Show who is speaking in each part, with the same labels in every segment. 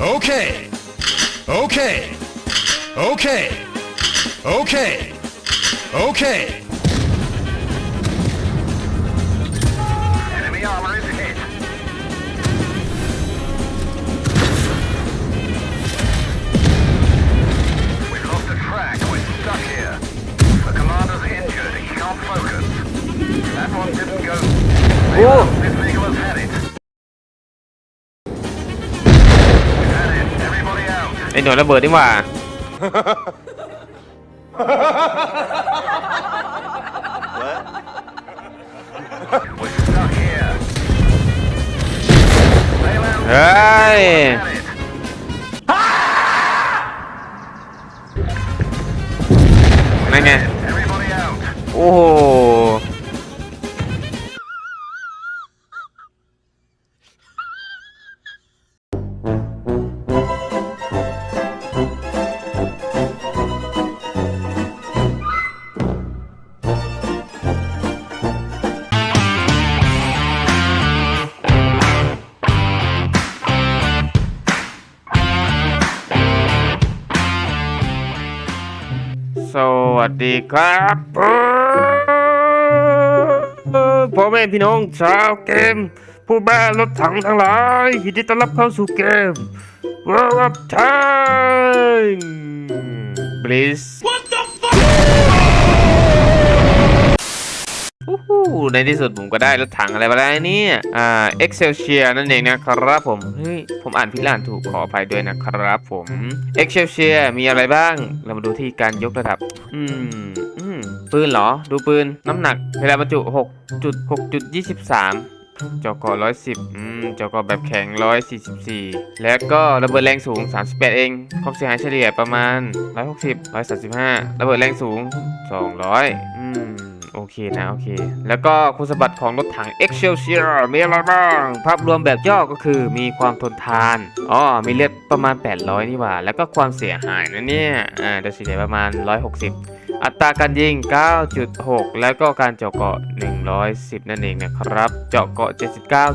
Speaker 1: Okay. Okay. Okay. Okay. Okay.
Speaker 2: Enemy armor is hit. We've lost the track. We're stuck here. The commander's injured. He can't focus. That one didn't go. This
Speaker 3: หน่วยระเบิดดีกว่า เฮ้ย วัสดีครับพ่อแม่พี่น้องชาวเกม ผู้บ้ารถถังทั้งหลายยินดีต้อนรับเข้าสู่เกม World of Time Bliss What the อู้หูในที่สุดผมก็ได้รถถังอะไรมาแล้วเนี่ยอ่า Excelsior นั่นเองนะครับผมเฮ้ยผมอ่านผิดอ่านถูกขออภัยด้วยนะครับผม Excelsior มีอะไรบ้าง เรามาดูที่การยกระดับ อืมอืมปืนเหรอ ดูปืนน้ำหนักเวลาบรรจุ 6.6.23 จอกอ110อืมจอกอแบบแข็ง 144 แล้วก็ระเบิดแรงสูง 38 เองความเสียหายเฉลี่ยประมาณ 160 135 ระเบิดแรงสูง 200 อืม โอเคนะ โอเค แล้วก็คุณสมบัติของรถถัง Excelsior มีอะไรบ้างภาพรวมแบบย่อก็คือมีความทนทาน อ๋อ มีเลือดประมาณ 800 นี่หว่า แล้วก็ความเสียหายนะเนี่ย อ่าโดยเฉลี่ยประมาณ 160 อัตราการยิง 9.6 แล้วก็การเจาะเกาะ 110 นั่นเองนะครับ เจาะเกาะ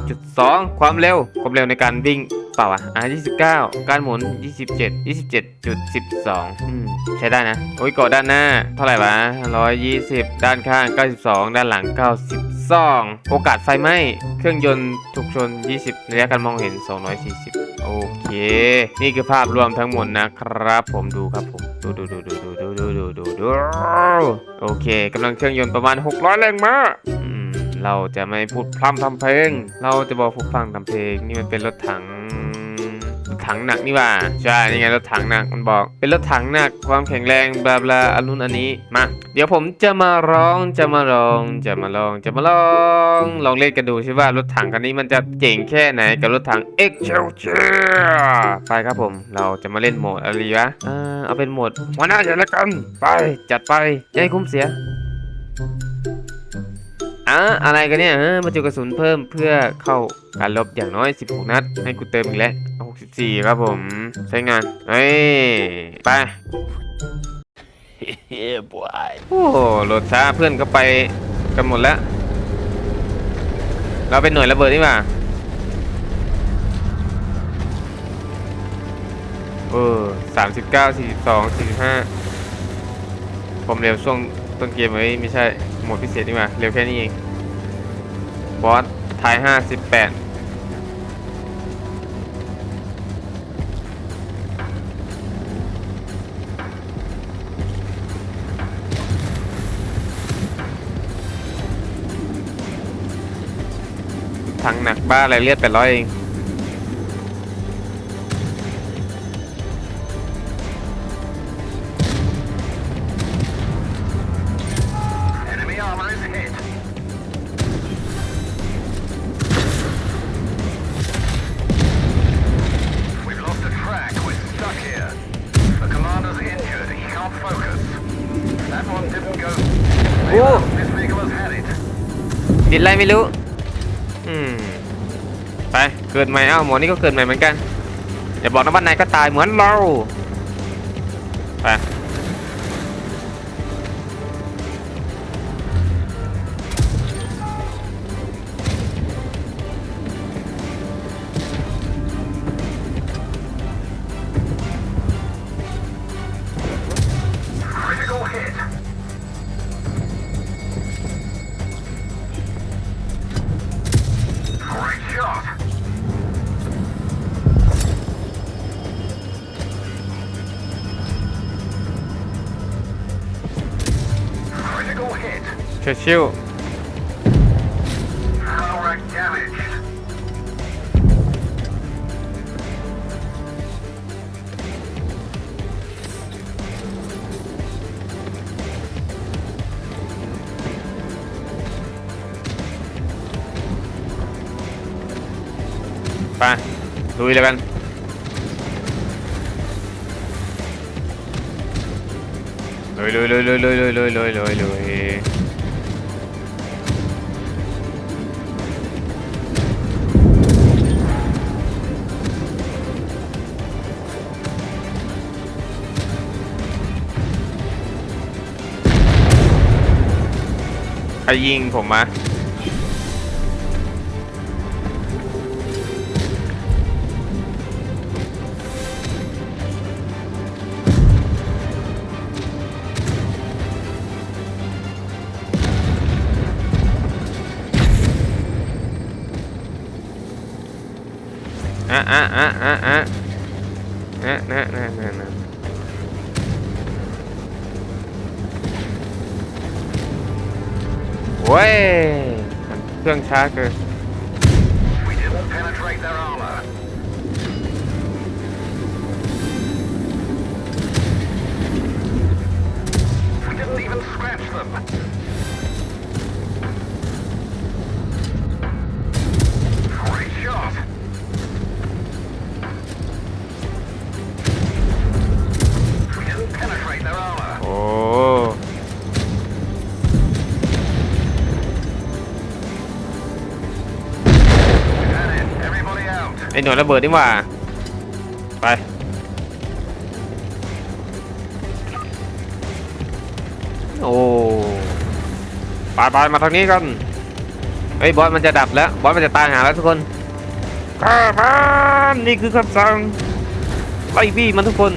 Speaker 3: 79.2 ความเร็ว ความเร็วในการวิ่งเปล่าวะอ่า29 การหมุน 27 27.12 อืม ใช้ได้นะ โอ้ยเกาะด้านหน้า เท่าไหร่วะ 120 ด้านข้าง 92 ด้านหลัง 92 โอกาสไฟไหม้ เครื่องยนต์ถูกชน 20 ระยะการมองเห็น 240 โอเค นี่คือภาพรวมทั้งหมดนะครับ ผมดูครับผม ดูดูดูดูดู ดูดูดูโอเคกำลังเครื่องยนต์ประมาณ 600 แรงม้าเราจะไม่พูดพร่ำทำเพลง เราจะบอกพูดฟังทำเพลง นี่มันเป็นรถถัง ถังหนักนี่ว่า ใช่นี่ไงรถถังหนักมันบอก เป็นรถถังหนักความแข็งแรงบลาบลาอันนู้นอันนี้มา เดี๋ยวผมจะมาร้องจะมาร้องจะมาลองจะมาลองลองเล่นกันดูใช่ว่ารถถังคันนี้มันจะเจ๋งแค่ไหนกับรถถัง Excelsior ไปครับผม เราจะมาเล่นโหมดอะไรวะเออเอาเป็นโหมดหัวหน้าอย่ละกันไปจัดไปอย่าให้คุ้มเสีย อะอะไรกันเนี่ยเออบรรจุกระสุนเพิ่มเพื่อเข้าการลบอย่างน้อย 16 นัด ให้กูเติมอีกแล้วเอา64 ครับผม ใช้งาน เฮ้ย ไป
Speaker 1: Yeah, boy.
Speaker 3: โอ้โหโหลดช้าเพื่อนก็ไปกันหมดแล้ว เราเป็นหน่วยระเบิดนี่หว่าเออสามสิบเก้าสี่สิบสองสี่สิบห้าผมเร็วช่วงต้นเกมเฮ้ยไม่ใช่โหมดพิเศษนี่หว่าเร็วแค่นี้เอง บอสทายห้าสิบแปดถังหนักบ้าอะไรเลือดแปดร้อยเอง ดิดอะไรไม่รู้ อืม ไป เกิดใหม่เอ้าหมอนี่ก็เกิดใหม่เหมือนกันอย่าบอกนะว่านายก็ตายเหมือนเรา ไป ชิว
Speaker 2: Hull rack damaged.
Speaker 3: ๆไปลุยเลยกัน ครยิงผมมาอะอะอะอะอะอะ เครื่องช้าเกิน หน่วยระเบิดนี่หว่า ไป โอ้ไปไปมาทางนี้กันไอ้บอสมันจะดับแล้ว บอสมันจะตายหาแล้วทุกคนกล้ามันนี่คือคำสั่งไล่บี้มันทุกคน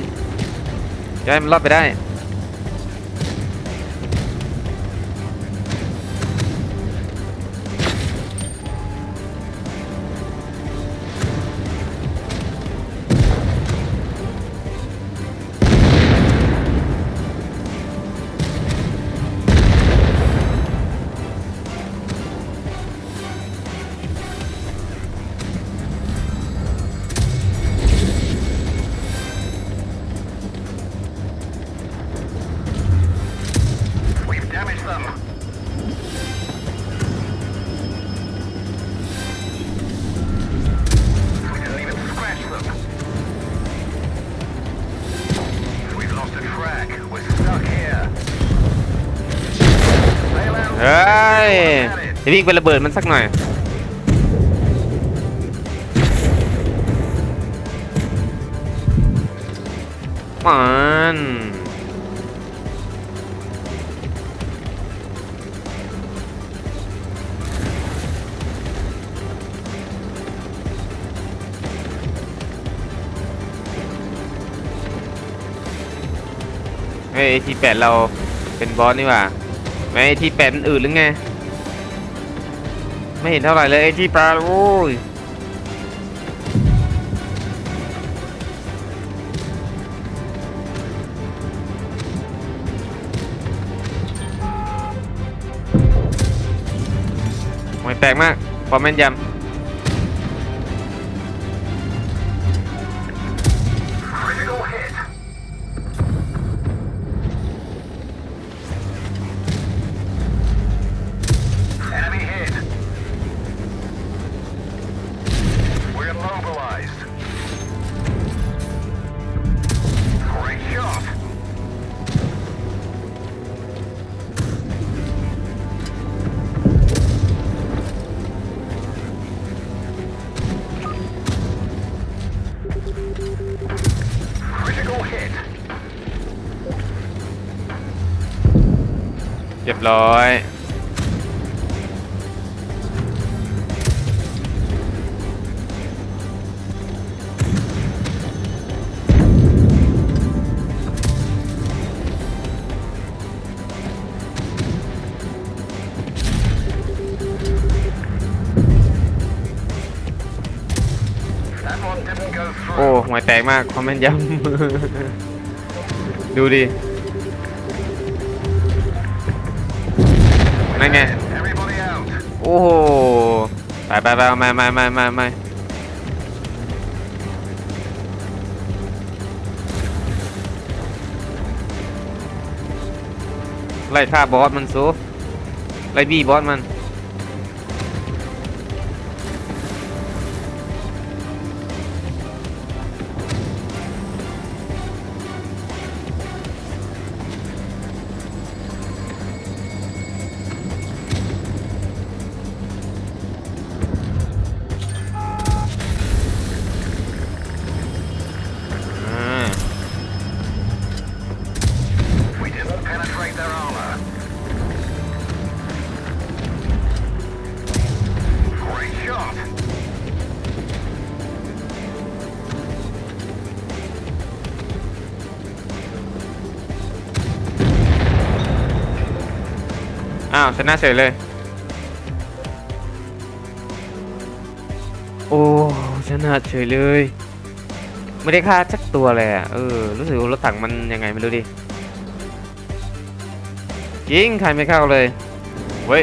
Speaker 3: จะให้มันรอดไปได้
Speaker 2: Had it.
Speaker 3: จะวิ่งไประเบิดมันสักหน่อย มันเฮ้ทีแปดเราเป็นบอสนี่หว่า ไม่ทีแปดอื่นหรือไง ไม่เห็นเท่าไหร่เลยไอ้ที่ปลาโอ้ยไม่แปลกมากความแม่นยำ ยบร้อย โอ้
Speaker 2: through.
Speaker 3: หวยแตกมากความแม่นยำ ดูดิ นั่นไง โอ้โห ไปไปไปมามามามามาไล่ฆ่าบอสมันซูไล่บี้บอสมัน อ้าวชนะเฉยเลย โอ้ชนะเฉยเลย ไม่ได้ฆ่าสักตัวเลยอะเออรู้สึกรถถังมันยังไงไม่รู้ดิยิงใครไม่เข้าเลยเว้ย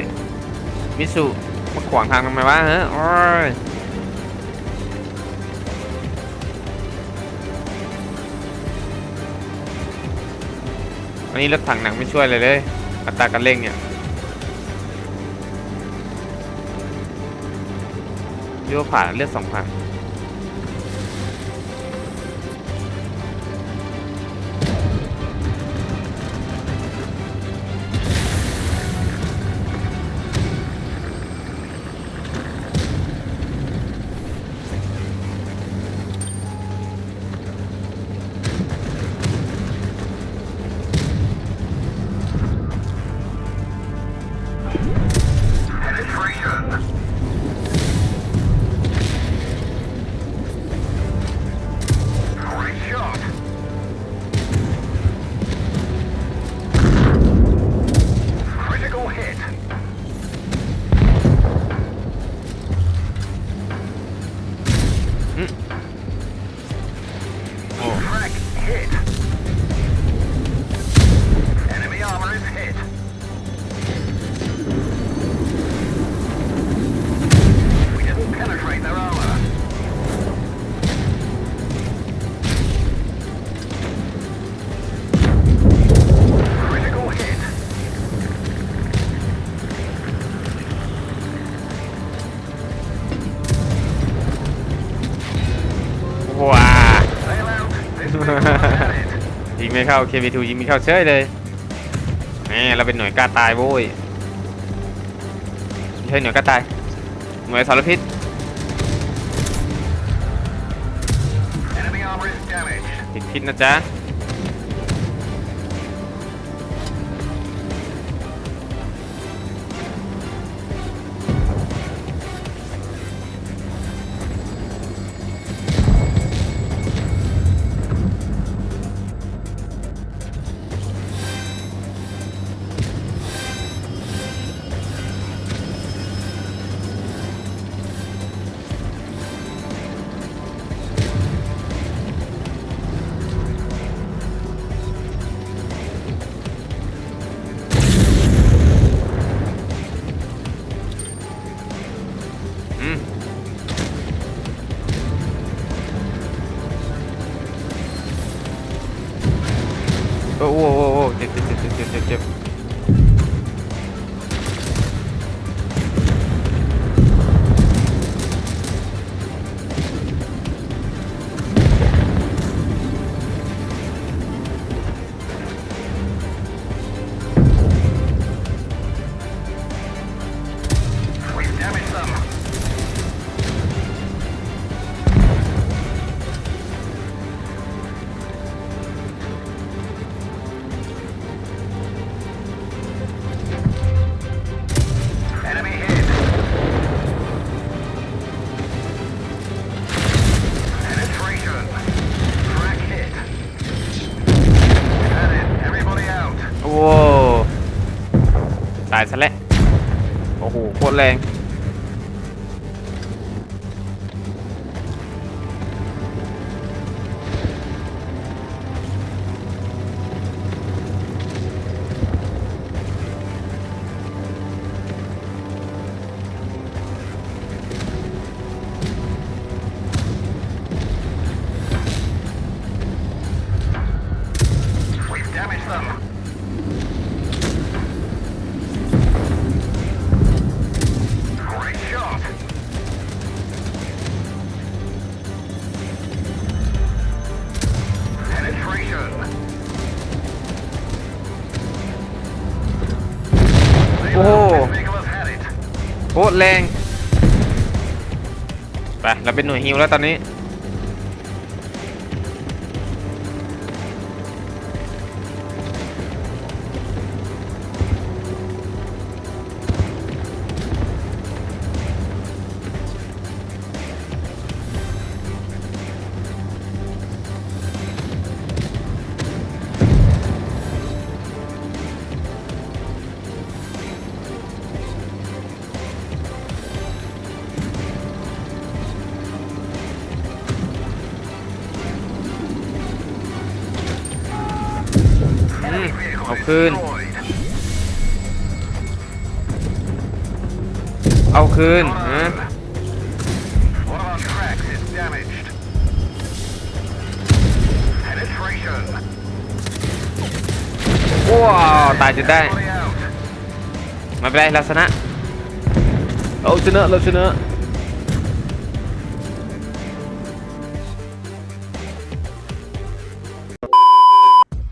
Speaker 3: มิสุมาขวางทางทำไมวะฮะโอ้ยอันนี้รถถังหนังไม่ช่วยเลยเลย อัตราการเร่งเนี่ย โยกว่าผ่านเลือดสองพัน เข้า KV2 ยิงไม่เข้าเฉยเลยแหมเราเป็นหน่วยกล้าตายโว้ยไม่ใช่หน่วยกล้าตายหน่วยสารพิษ
Speaker 2: Enemy armor is damaged.
Speaker 3: ติดพิษนะจ๊ะ โอ้โหโคตรแรง ไป เราเป็นหน่วยฮิวแล้วตอนนี้
Speaker 2: vehicle
Speaker 3: Học
Speaker 2: is
Speaker 3: khuyên.
Speaker 2: destroyed.
Speaker 3: เอาคืน
Speaker 2: Not
Speaker 3: ฮะ
Speaker 2: on. One of our tracks is damaged. Penetration.
Speaker 3: ว้าวตายจนได้
Speaker 2: Body out.
Speaker 3: ไมาเป็นไรเราชนะเราชนะเราชนะ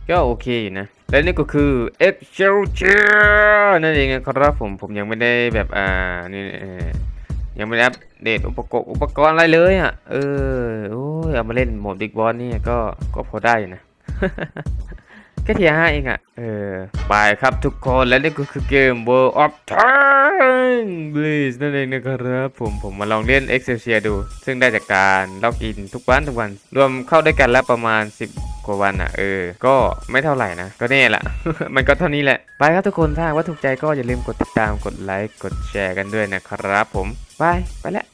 Speaker 3: ก็โอเคอยู่นะ และนี่ก็คือ Excelsior นั่นเองนะครับผมผมยังไม่ได้แบบอ่านี่ยังไม่ได้อัปเดตอุปกรณ์อุปกรณ์อะไรเลยอะเออโอ้ยเอามาเล่นโหมดบิ๊กบอสนี่ก็ก็พอได้นะแค่เทียห้าเองอะเออไปครับทุกคนและนี่ก็คือเกม World of Tanks Blitz นั่นเองนะครับผมผมมาลองเล่น Excelsior ดู ซึ่งได้จากการล็อกอินทุกวันทุกวัน รวมเข้าด้วยกันแล้วประมาณ 10 กว่าวันอะเออ ก็ไม่เท่าไหร่นะ ก็เนี่ยแหละ มันก็เท่านี้แหละ ไปครับทุกคนถ้าว่าถูกใจก็อย่าลืมกดติดตาม กดไลค์ กดแชร์กันด้วยนะครับผม ไป ไปแล้ว